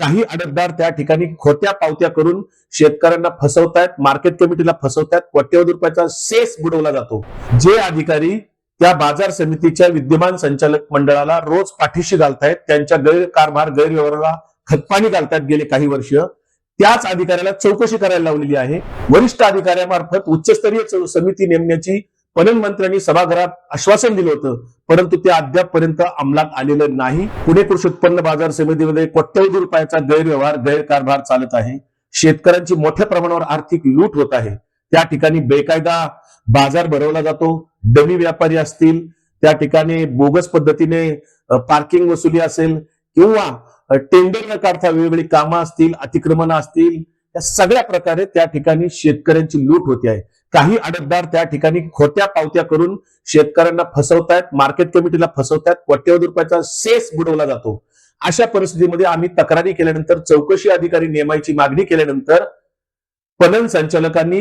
काही अडतदार त्या ठिकाणी खोट्या पावत्या करून शेतकऱ्यांना फसवतायत मार्केट कमिटीला फसवतायत कोट्यवधी रुपयाचा सेस बुडवला जातो. जे अधिकारी त्या बाजार समितीच्या विद्यमान संचालक मंडळाला रोज पाठीशी घालतायत त्यांच्या गैरकारभार गैरव्यवहाराला खतपाणी घालतायत गेले काही वर्ष त्याच अधिकाऱ्याला चौकशी करायला लावलेली आहे. वरिष्ठ अधिकाऱ्यामार्फत उच्चस्तरीय समिती नेमण्याची पणन मंत्र्यांनी सभागृहात आश्वासन दिलं होतं परंतु ते अद्यापपर्यंत अंमलात आलेलं नाही. पुणे कृषी उत्पन्न बाजार समितीमध्ये कोट्यवधी रुपयाचा गैरव्यवहार गैरकारभार चालत आहे. शेतकऱ्यांची मोठ्या प्रमाणावर आर्थिक लूट होत आहे. त्या ठिकाणी बेकायदा बाजार भरवला जातो. डमी व्यापारी असतील त्या ठिकाणी बोगस पद्धतीने पार्किंग वसुली असेल किंवा टेंडर न काढता वेगवेगळी कामं असतील अतिक्रमण असतील या सगळ्या प्रकारे त्या ठिकाणी शेतकऱ्यांची लूट होते आहे. काही अडतदार त्या ठिकाणी खोट्या पावत्या करून शेतकऱ्यांना फसवतायत मार्केट कमिटीला फसवतायत कोट्यवधी रुपयाचा सेस बुडवला जातो. अशा परिस्थितीमध्ये आम्ही तक्रारी केल्यानंतर चौकशी अधिकारी नेमायची मागणी केल्यानंतर पणन संचालकांनी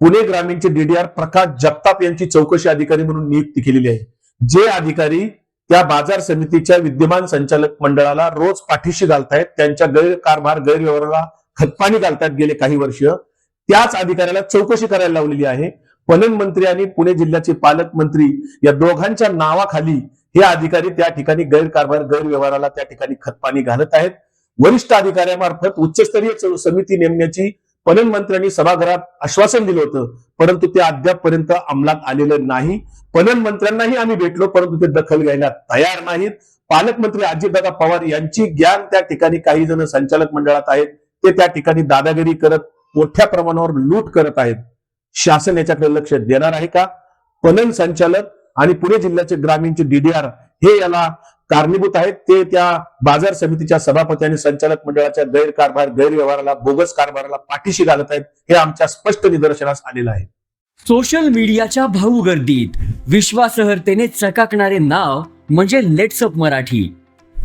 पुणे ग्रामीणचे डीडीआर प्रकाश जगताप यांची चौकशी अधिकारी म्हणून नियुक्ती केलेली आहे. जे अधिकारी त्या बाजार समितीच्या विद्यमान संचालक मंडळाला रोज पाठीशी घालतायत त्यांच्या गैरकारभार गैरव्यवहाराला खतपाणी घालतायत गेले काही वर्ष त्याच अधिकाऱ्याला चौकशी करायला लावलेली आहे. पणन मंत्री आणि पुणे जिल्ह्याचे पालकमंत्री या दोघांच्या नावाखाली हे अधिकारी त्या ठिकाणी गैरकारभार गैरव्यवहाराला त्या ठिकाणी खतपाणी घालत आहेत. वरिष्ठ अधिकाऱ्यामार्फत उच्चस्तरीय समिती नेमण्याची पणन मंत्र्यांनी सभागृहात आश्वासन दिलं होतं. परंतु ते अद्यापपर्यंत अंमलात आलेलं नाही. पणन मंत्र्यांनाही आम्ही भेटलो परंतु ते दखल घ्यायला तयार नाहीत. पालकमंत्री अजितदादा पवार यांची ज्ञान त्या ठिकाणी काही जण संचालक मंडळात आहेत. ते त्या ठिकाणी दादागिरी करत मोठ्या प्रमाणावर लूट करत आहेत. शासन याच्याकडे लक्ष देणार आहे का? पणन संचालक आणि पुणे जिल्ह्याचे ग्रामीणचे डीडीआर हे याला कारणीभूत आहेत. ते त्या बाजार समितीच्या सभापती आणि संचालक मंडळाच्या गैरकारभार गैरव्यवहाराला बोगस कारभाराला पाठीशी घालत आहेत. हे आमच्या स्पष्ट निदर्शनास आलेलं आहे. सोशल मीडियाच्या भाऊ गर्दीत विश्वासार्हतेने चकाकणारे नाव म्हणजे लेट्सअप मराठी.